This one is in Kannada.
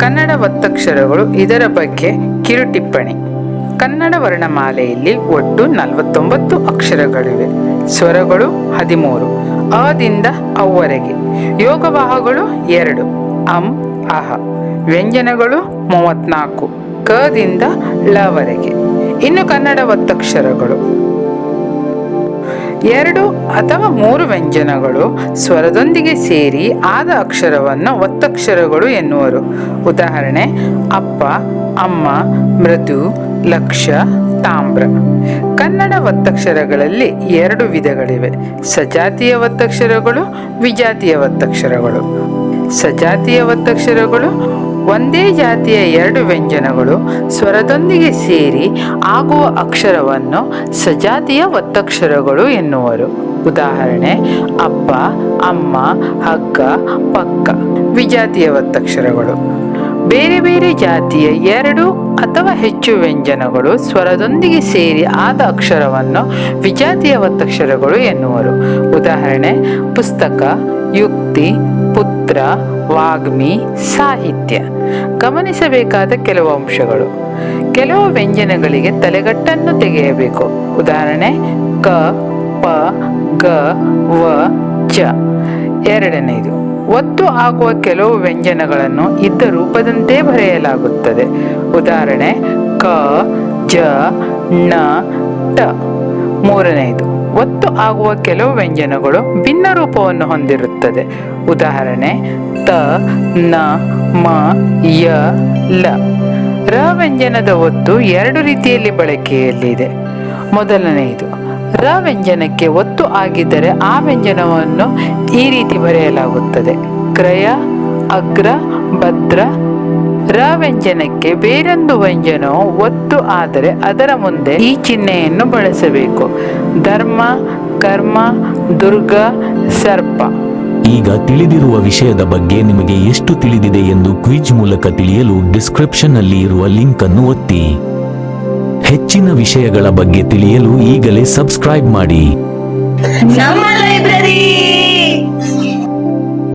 ಕನ್ನಡ ಒತ್ತಕ್ಷರಗಳು ಇದರ ಬಗ್ಗೆ ಕಿರು ಟಿಪ್ಪಣಿ. ಕನ್ನಡ ವರ್ಣಮಾಲೆಯಲ್ಲಿ ಒಟ್ಟು ನಲವತ್ತೊಂಬತ್ತು ಅಕ್ಷರಗಳಿವೆ. ಸ್ವರಗಳು ಹದಿಮೂರು, ಅದಿಂದ ಅವರೆಗೆ ಯೋಗವಾಹಗಳು ಎರಡು, ಅಂ, ಅಹ. ವ್ಯಂಜನಗಳು ಮೂವತ್ನಾಲ್ಕು ಕದಿಂದ ಲವರೆಗೆ ಇನ್ನು ಕನ್ನಡ ಒತ್ತಕ್ಷರಗಳು ಎರಡು ಅಥವಾ ಮೂರು ವ್ಯಂಜನಗಳು ಸ್ವರದೊಂದಿಗೆ ಸೇರಿ ಆದ ಅಕ್ಷರವನ್ನು ಒತ್ತಕ್ಷರಗಳು ಎನ್ನುವರು. ಉದಾಹರಣೆ, ಅಪ್ಪ, ಅಮ್ಮ, ಮೃದು, ಲಕ್ಷ, ತಾಮ್ರ. ಕನ್ನಡ ಒತ್ತಕ್ಷರಗಳಲ್ಲಿ ಎರಡು ವಿಧಗಳಿವೆ. ಸಜಾತಿಯ ಒತ್ತಕ್ಷರಗಳು, ವಿಜಾತಿಯ ಒತ್ತಕ್ಷರಗಳು. ಸಜಾತಿಯ ಒತ್ತಕ್ಷರಗಳು ಒಂದೇ ಜಾತಿಯ ಎರಡು ವ್ಯಂಜನಗಳು ಸ್ವರದೊಂದಿಗೆ ಸೇರಿ ಆಗುವ ಅಕ್ಷರವನ್ನು ಸಜಾತಿಯ ಒತ್ತಕ್ಷರಗಳು ಎನ್ನುವರು. ಉದಾಹರಣೆ, ಅಪ್ಪ, ಅಮ್ಮ, ಹಗ್ಗ, ಪಕ್ಕ ವಿಜಾತಿಯ ಒತ್ತಕ್ಷರಗಳು. ಬೇರೆ ಬೇರೆ ಜಾತಿಯ ಎರಡು ಅಥವಾ ಹೆಚ್ಚು ವ್ಯಂಜನಗಳು ಸ್ವರದೊಂದಿಗೆ ಸೇರಿ ಆದ ಅಕ್ಷರವನ್ನು ವಿಜಾತಿಯ ಒತ್ತಕ್ಷರಗಳು ಎನ್ನುವರು. ಉದಾಹರಣೆ, ಪುಸ್ತಕ, ಯುಕ್ತಿ, ಪುತ್ರ ವಾಗ್ಮಿ ಸಾಹಿತ್ಯ. ಗಮನಿಸಬೇಕಾದ ಕೆಲವು ಅಂಶಗಳು. ಕೆಲವು ವ್ಯಂಜನಗಳಿಗೆ ತಲೆಗಟ್ಟನ್ನು ತೆಗೆಯಬೇಕು. ಉದಾಹರಣೆ, ಕ, ಪ, ಗ, ವ, ಚ. ಎರಡನೆಯದು ಒತ್ತು ಆಗುವ ಕೆಲವು ವ್ಯಂಜನಗಳನ್ನು ಇದ್ದ ರೂಪದಂತೆ ಬರೆಯಲಾಗುತ್ತದೆ. ಉದಾಹರಣೆ, ಕ, ಜ ಣ ಟ. ಮೂರನೆಯದು ಒತ್ತು ಆಗುವ ಕೆಲವು ವ್ಯಂಜನಗಳು ಭಿನ್ನ ರೂಪವನ್ನು ಹೊಂದಿರುತ್ತದೆ. ಉದಾಹರಣೆ, ತ, ನ, ಮ, ಯ, ಲ. ರ ವ್ಯಂಜನದ ಒತ್ತು ಎರಡು ರೀತಿಯಲ್ಲಿ ಬಳಕೆಯಲ್ಲಿದೆ ಮೊದಲನೆಯದು, ರ ವ್ಯಂಜನಕ್ಕೆ ಒತ್ತು ಆಗಿದ್ದರೆ ಆ ವ್ಯಂಜನವನ್ನು ಈ ರೀತಿ ಬರೆಯಲಾಗುತ್ತದೆ. ಕ್ರಯ, ಅಗ್ರ, ಭದ್ರ ರ ವ್ಯಂಜನಕ್ಕೆ ಬೇರೊಂದು ವ್ಯಂಜನವು ಒತ್ತು ಆದರೆ ಅದರ ಮುಂದೆ ಈ ಚಿಹ್ನೆಯನ್ನು ಬಳಸಬೇಕು. ಧರ್ಮ ಕರ್ಮ ದುರ್ಗ ಸರ್ಪ. ಈಗ ತಿಳಿದಿರುವ ವಿಷಯದ ಬಗ್ಗೆ ನಿಮಗೆ ಎಷ್ಟು ತಿಳಿದಿದೆ ಎಂದು ಕ್ವಿಜ್ ಮೂಲಕ ತಿಳಿಯಲು ಡಿಸ್ಕ್ರಿಪ್ಷನ್ ಅಲ್ಲಿ ಇರುವ ಲಿಂಕ್ ಅನ್ನು ಒತ್ತಿ. ಹೆಚ್ಚಿನ ವಿಷಯಗಳ ಬಗ್ಗೆ ತಿಳಿಯಲು ಈಗಲೇ ಸಬ್ಸ್ಕ್ರೈಬ್ ಮಾಡಿ. ನಮ್ಮ ಲೈಬ್ರರಿ!